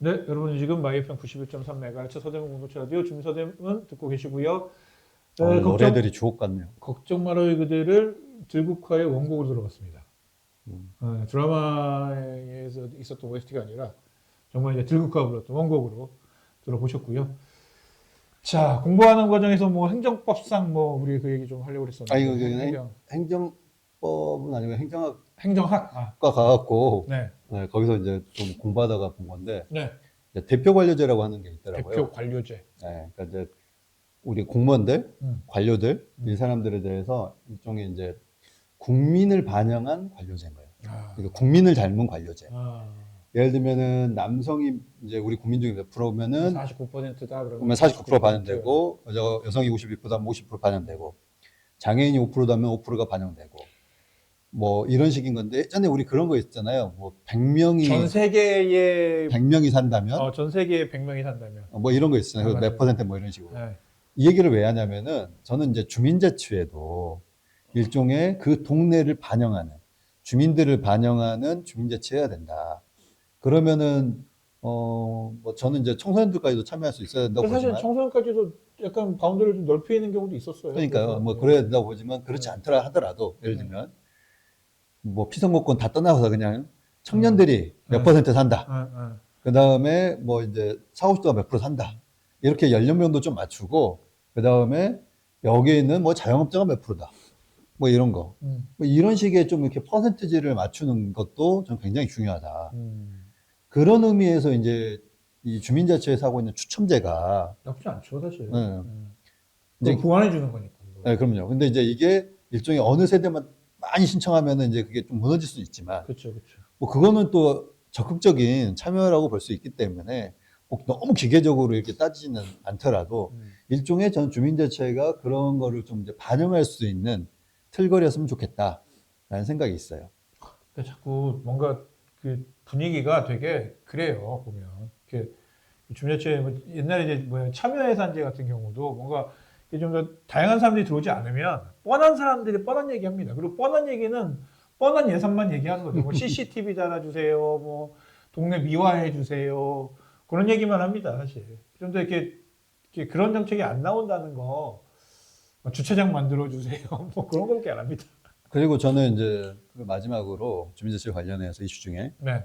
네, 여러분 지금 마이FM 91.3MHz 서대문 공동체 라디오 김서대문 듣고 계시고요. 네, 오늘 걱정, 노래들이 주옥 같네요. 걱정 말아요 그대를 들국화의 원곡으로 들어봤습니다. 음. 어, 드라마에서 있었던 OST가 아니라 정말 이제 들국화 불렀던 원곡으로 들어보셨고요. 자, 공부하는 과정에서 뭐 행정법상 뭐 우리 그 얘기 좀 하려고 그랬었는데. 아, 이거 행정, 행정법은 아니고 행정학과 행정학. 아, 가갖고 네. 네, 거기서 이제 좀 공부하다가 본 건데 네. 이제 대표 관료제라고 하는 게 있더라고요. 대표 관료제. 네, 그러니까 이제 우리 공무원들, 음. 관료들 음. 이 사람들에 대해서 일종의 이제 국민을 반영한 관료제인 거예요. 아. 그러니까 국민을 닮은 관료제. 아. 예를 들면은 남성이 이제 우리 국민 중에 몇 프로면은 49%다 그러면 그러면 49% 반영되고 여자 여성이 52%다면 50% 반영되고 장애인이 5%다면 5%가 반영되고 뭐 이런 식인 건데 예전에 우리 그런 거 있잖아요. 뭐 100명이 전 세계에 100명이 산다면 어, 전 세계에 100명이 산다면 뭐 이런 거 있잖아요. 아, 몇. 퍼센트 뭐 이런 식으로. 네. 이 얘기를 왜 하냐면은 저는 이제 주민자치회도 일종의 그 동네를 반영하는 주민들을 반영하는 주민자치해야 된다. 그러면은 어 뭐 저는 이제 청소년들까지도 참여할 수 있어야 된다고 사실 보지만 청소년까지도 약간 바운더리를 좀 넓히는 경우도 있었어요. 그러니까요. 뭐 그래야 된다고 보지만 그렇지 않더라 하더라도 예를 들면 뭐 피선거권 다 떠나서 그냥 청년들이 몇 음. 퍼센트 산다. 아, 아. 그 다음에 뭐 이제 사고수가 몇 프로 산다. 이렇게 연령명도 좀 맞추고 그 다음에 여기에 있는 뭐 자영업자가 몇 프로다. 뭐 이런 거. 음. 뭐 이런 식의 좀 이렇게 퍼센트지를 맞추는 것도 좀 굉장히 중요하다. 음. 그런 의미에서 이제 이 주민자치에서 하고 있는 추첨제가 나쁘지 않죠 사실. 네. 음. 이제 이제 보완해 주는 거니까. 네, 그럼요. 근데 이제 이게 일종의 어느 세대만 많이 신청하면은 이제 그게 좀 무너질 수 있지만 그렇죠, 그렇죠. 뭐 그거는 또 적극적인 참여라고 볼 수 있기 때문에 꼭 너무 기계적으로 이렇게 따지지는 않더라도 음. 일종의 전 주민자치회가 그런 거를 좀 이제 반영할 수 있는 틀거리였으면 좋겠다라는 생각이 있어요. 그러니까 자꾸 뭔가 그 분위기가 되게 그래요 보면 이렇게 주민자치 뭐 옛날에 이제 뭐 참여예산제 같은 경우도 뭔가 좀 더 다양한 사람들이 들어오지 않으면 뻔한 사람들이 뻔한 얘기합니다. 그리고 뻔한 얘기는 뻔한 예산만 얘기하는 거죠. 뭐 CCTV 달아주세요, 뭐 동네 미화해 주세요 그런 얘기만 합니다. 사실 좀 더 이렇게, 이렇게 그런 정책이 안 나온다는 거. 뭐 주차장 만들어 주세요. 뭐 그런 거밖에 안 합니다. 그리고 저는 이제 그 마지막으로 주민자치 관련해서 이슈 중에 네.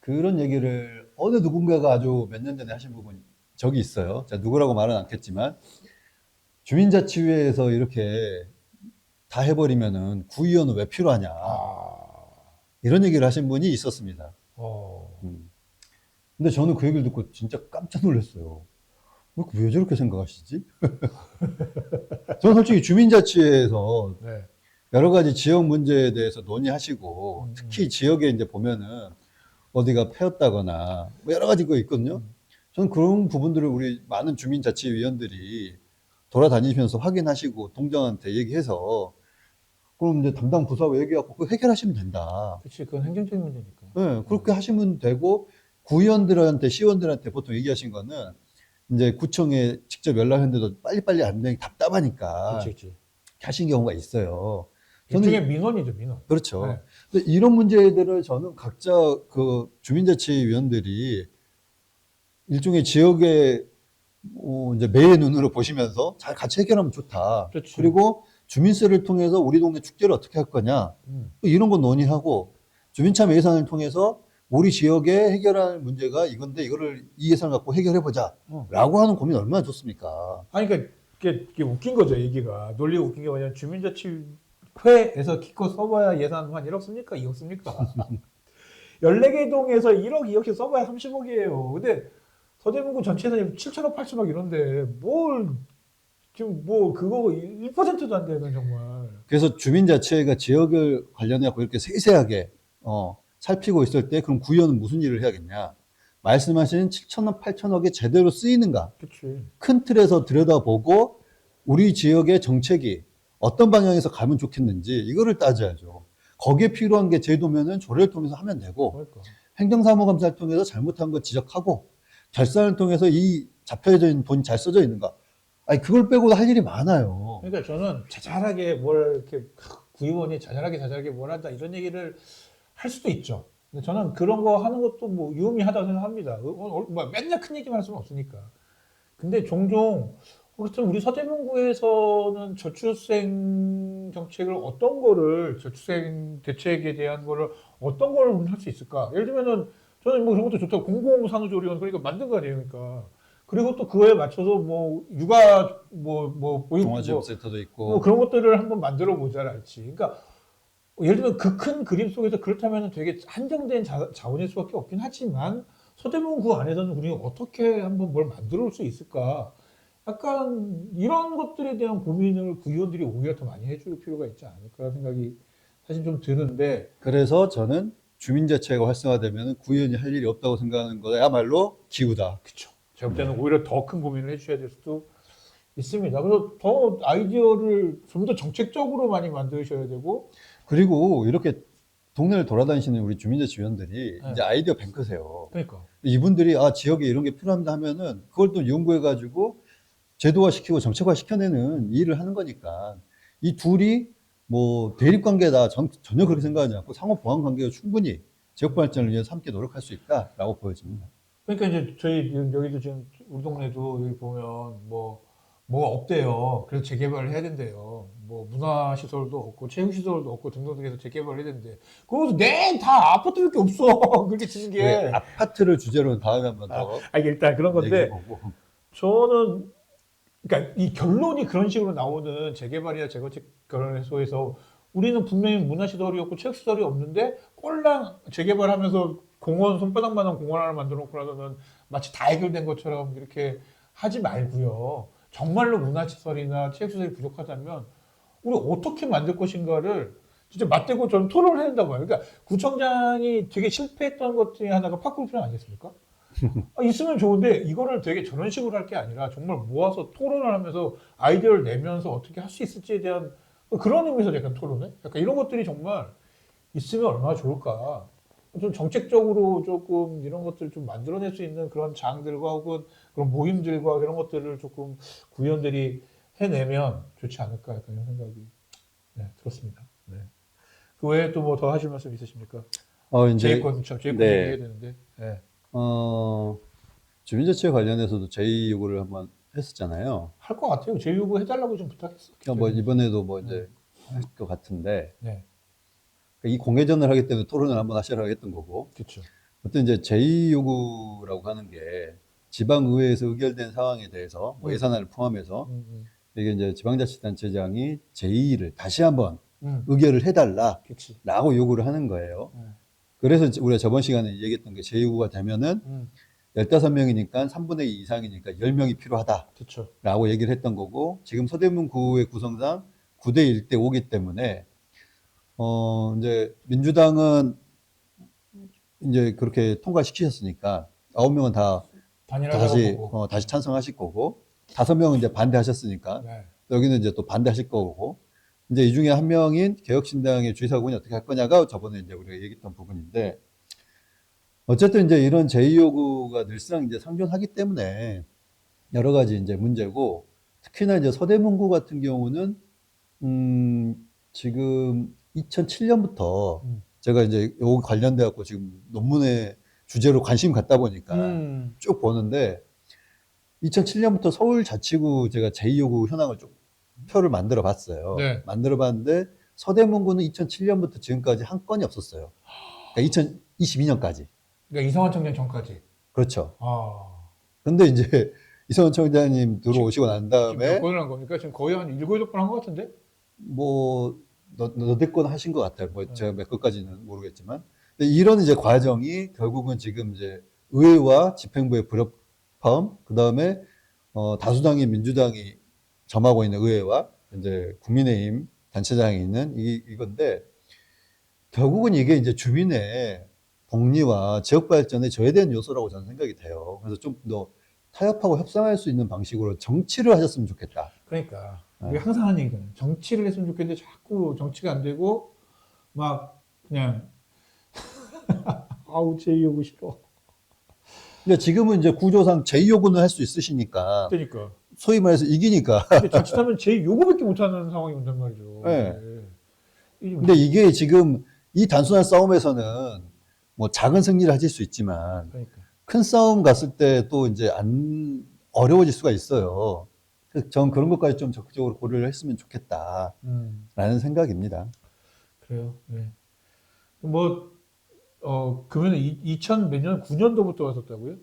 그런 얘기를 어느 누군가가 아주 몇 년 전에 하신 부분이 적이 있어요. 제가 누구라고 말은 않겠지만 주민자치회에서 이렇게 다 해버리면은 구의원은 왜 필요하냐 아. 이런 얘기를 하신 분이 있었습니다. 어. 음. 근데 저는 그 얘기를 듣고 진짜 깜짝 놀랐어요. 왜, 왜 저렇게 생각하시지? 저는 솔직히 주민자치회에서 네. 여러 가지 지역 문제에 대해서 논의하시고 음. 특히 지역에 이제 보면은 어디가 폐였다거나 뭐 여러 가지 거 있거든요. 음. 저는 그런 부분들을 우리 많은 주민자치위원들이 돌아다니시면서 확인하시고 동장한테 얘기해서 그럼 이제 담당 부서하고 얘기하고 그거 해결하시면 된다. 그치, 그건 행정적인 문제니까. 네, 그렇게 하시면 되고 구의원들한테 시의원들한테 보통 얘기하신 거는 이제 구청에 직접 연락했는데도 빨리빨리 안 되니 답답하니까 그치, 그치. 하신 경우가 있어요. 일종의 민원이죠, 민원. 그렇죠. 네. 근데 이런 문제들을 저는 각자 그 주민자치위원들이 일종의 지역의 어, 이제 매의 눈으로 보시면서 잘 같이 해결하면 좋다. 그렇지. 그리고 주민세를 통해서 우리 동네 축제를 어떻게 할 거냐. 음. 또 이런 거 논의하고 주민참 예산을 통해서 우리 지역에 해결할 문제가 이건데 이거를 이 예산을 갖고 해결해 보자. 어. 라고 하는 고민 얼마나 좋습니까? 아니, 그러니까 이게, 이게 웃긴 거죠, 얘기가. 논리가 웃긴 게 뭐냐면 주민자치회에서 기껏 써봐야 예산 한 1억 씁니까? 2억 씁니까? 14개 동에서 1억, 2억씩 써봐야 30억이에요. 근데 서대문구 전체 예산이 7천억, 8천억 이런데 뭘 지금 뭐 그거 1%도 안 되는 정말. 그래서 주민자치회가 지역을 관련해서 이렇게 세세하게 어, 살피고 있을 때 그럼 구의원은 무슨 일을 해야겠냐? 말씀하신 7천억, 8천억이 제대로 쓰이는가? 그치. 큰 틀에서 들여다보고 우리 지역의 정책이 어떤 방향에서 가면 좋겠는지 이거를 따져야죠. 거기에 필요한 게 제도면은 조례를 통해서 하면 되고 그러니까. 행정사무감사를 통해서 잘못한 거 지적하고 결산을 통해서 이 잡혀져 있는 돈이 잘 써져 있는가? 아니 그걸 빼고도 할 일이 많아요. 그러니까 저는 자잘하게 뭘 이렇게 구의원이 자잘하게 자잘하게 뭘 한다 이런 얘기를 할 수도 있죠. 근데 저는 그런 거 하는 것도 뭐 유의미하다고 생각합니다. 어, 어, 뭐 맨날 큰 얘기만 할 수는 없으니까. 근데 종종 그렇다면 우리 서대문구에서는 저출생 정책을 어떤 거를 저출생 대책에 대한 거를 어떤 걸 할 수 있을까? 예를 들면은 저는 뭐 그런 것도 좋다고 공공산후조리원 그러니까 만든 거 아니에요, 그러니까. 그리고 또 그거에 맞춰서 뭐 육아 뭐뭐 보육 뭐, 동아지원센터도 있고 뭐 그런 것들을 한번 만들어 보자랄지. 그러니까 예를 들면 그 큰 그림 속에서 그렇다면 되게 한정된 자, 자원일 수밖에 없긴 하지만 서대문 구 안에서는 우리가 어떻게 한번 뭘 만들어 올 수 있을까? 약간 이런 것들에 대한 고민을 구의원들이 오히려 더 많이 해줄 필요가 있지 않을까 생각이 사실 좀 드는데 그래서 저는 주민자치가 활성화되면 구의원이 할 일이 없다고 생각하는 거야말로 기우다. 그쵸. 제가 볼 때는 오히려 더 큰 고민을 해주셔야 될 수도 있습니다. 그래서 더 아이디어를 좀 더 정책적으로 많이 만드셔야 되고 그리고 이렇게 동네를 돌아다니시는 우리 주민자치위원들이 네. 이제 아이디어 뱅크세요. 그러니까 이분들이 아 지역에 이런 게 필요합니다 하면은 그걸 또 연구해 가지고 제도화 시키고 정책화 시켜내는 일을 하는 거니까 이 둘이 뭐 대립 관계다 전, 전혀 그렇게 생각하지 않고 상호 보완 관계가 충분히 지역 발전을 위해서 함께 노력할 수 있다라고 보여집니다. 그러니까 이제 저희 여기도 지금 우리 동네도 여기 보면 뭐 뭐가 없대요. 그래서 재개발을 해야 된대요. 뭐 문화 시설도 없고 체육 시설도 없고 등등등 해서 재개발을 해야 된대. 그래서 내다 아파트밖에 없어. 그렇게 치는 게. 왜 아파트를 주제로 다음에 한번 더 아, 이게 일단 그런 건데 저는 그러니까 이 결론이 그런 식으로 나오는 재개발이나 재건축 결혼소에서 우리는 분명히 문화시설이 없고 체육시설이 없는데 꼴랑 재개발하면서 공원 손바닥만한 공원 하나 만들어 놓고 나서는 마치 다 해결된 것처럼 이렇게 하지 말고요. 정말로 문화시설이나 체육시설이 부족하다면 우리 어떻게 만들 것인가를 진짜 맞대고 저는 토론을 해야 된다고 봐요. 그러니까 구청장이 되게 실패했던 것 중에 하나가 파크루프는 아니겠습니까? 아, 있으면 좋은데 이거를 되게 저런 식으로 할 게 아니라 정말 모아서 토론을 하면서 아이디어를 내면서 어떻게 할 수 있을지에 대한 그런 의미에서 약간 토론해? 약간 이런 것들이 정말 있으면 얼마나 좋을까. 좀 정책적으로 조금 이런 것들을 좀 만들어낼 수 있는 그런 장들과 혹은 그런 모임들과 그런 것들을 조금 구의원들이 해내면 좋지 않을까 약간 이런 생각이 네, 들었습니다. 네. 그 외에 또 뭐 더 하실 말씀 있으십니까? 어 이제 제이권, 저 제이권 네. 얘기해야 되는데. 네. 어 주민자치에 관련해서도 제의 요구를 한번 했었잖아요. 할 것 같아요. 제 요구 해달라고 좀 부탁했어. 그러니까 뭐 이번에도 뭐 이제 할 것 같은데 네, 이 공개전을 하기 때문에 토론을 한번 하시라고 했던 거고 그렇죠. 어떤 이제 제의 요구라고 하는 게 지방의회에서 의결된 상황에 대해서 뭐 음. 예산안을 포함해서 음, 이게 이제 지방자치단체장이 제의를 다시 한번 음, 음. 의결을 해달라라고 그렇지. 요구를 하는 거예요. 네. 그래서 우리가 저번 시간에 얘기했던 게 제의 요구가 되면은 음, 15명이니까 3분의 2 이상이니까 10명이 필요하다라고 그렇죠. 얘기를 했던 거고 지금 서대문 구의 구성상 9대 1대 5기 때문에 어 이제 민주당은 이제 그렇게 통과시키셨으니까 9명은 다 다시. 어, 다시 찬성하실 거고 다섯 명은 이제 반대하셨으니까 네. 여기는 이제 또 반대하실 거고 이제 이 중에 한 명인 개혁신당의 주의사군이 어떻게 할 거냐가 저번에 이제 우리가 얘기했던 부분인데 어쨌든 이제 이런 제의 요구가 늘상 이제 상존하기 때문에 여러 가지 이제 문제고 특히나 이제 서대문구 같은 경우는 음 지금 2007년부터 음. 제가 이제 요 관련돼 갖고 지금 논문에 주제로 관심 갖다 보니까 음, 쭉 보는데 2007년부터 서울 자치구 제가 제2요구 현황을 좀 표를 만들어 봤어요. 네. 만들어 봤는데 서대문구는 2007년부터 지금까지 한 건이 없었어요. 그러니까 2022년까지. 그러니까 이성환 청장 전까지. 그렇죠. 아. 근데 이제 이성원 청장님 들어오시고 난 다음에 몇 번을 한 겁니까? 지금 거의 한 일곱 여덟 번한 것 같은데? 뭐 너, 너댓건 하신 것 같아요. 뭐 네. 제가 몇 것까지는 모르겠지만. 이런 이제 과정이 결국은 지금 이제 의회와 집행부의 불협화음, 그 다음에 어, 다수당인 민주당이 점하고 있는 의회와 이제 국민의힘 단체장이 있는 이, 이건데 결국은 이게 이제 주민의 복리와 지역 발전에 저해되는 요소라고 저는 생각이 돼요. 그래서 좀 더 타협하고 협상할 수 있는 방식으로 정치를 하셨으면 좋겠다. 그러니까. 네. 우리 항상 하는 얘기잖아요. 정치를 했으면 좋겠는데 자꾸 정치가 안 되고 막 그냥 아우 제 요구 싫어. 근데 지금은 이제 구조상 제2요구는 할 수 있으시니까 그러니까. 소위 말해서 이기니까. 근데 자칫하면 제 요구밖에 못하는 상황이 온단 말이죠. 네. 네. 이 근데 이게 지금 이 단순한 싸움에서는 뭐 작은 승리를 하실 수 있지만 그러니까. 큰 싸움 갔을 때 또 이제 안 어려워질 수가 있어요. 전 그런 것까지 좀 적극적으로 고려를 했으면 좋겠다라는 음, 생각입니다. 그래요. 네. 뭐, 어, 그러면 2000 몇 년, 9년도부터 하셨다고요?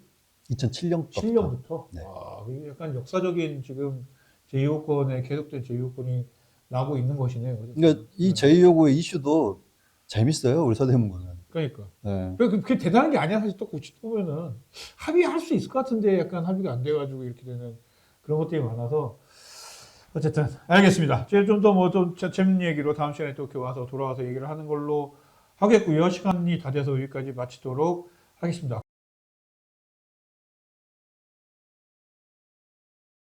2007년부터 7년부터? 네. 와, 이게 약간 역사적인 지금 제2호권에 계속된 제2호권이 나고 있는 것이네요. 그러니까 이 제2요구의 이슈도 재밌어요. 우리 서대문구는. 그러니까. 네. 그게 대단한 게 아니야. 사실 또 고치 보면은 합의할 수 있을 것 같은데 약간 합의가 안 돼가지고 이렇게 되는 그런 것들이 많아서 어쨌든 알겠습니다. 제가 좀더 뭐 좀 재밌는 얘기로 다음 시간에 또 이렇게 와서 돌아와서 얘기를 하는 걸로 하겠고요. 시간이 다 돼서 여기까지 마치도록 하겠습니다.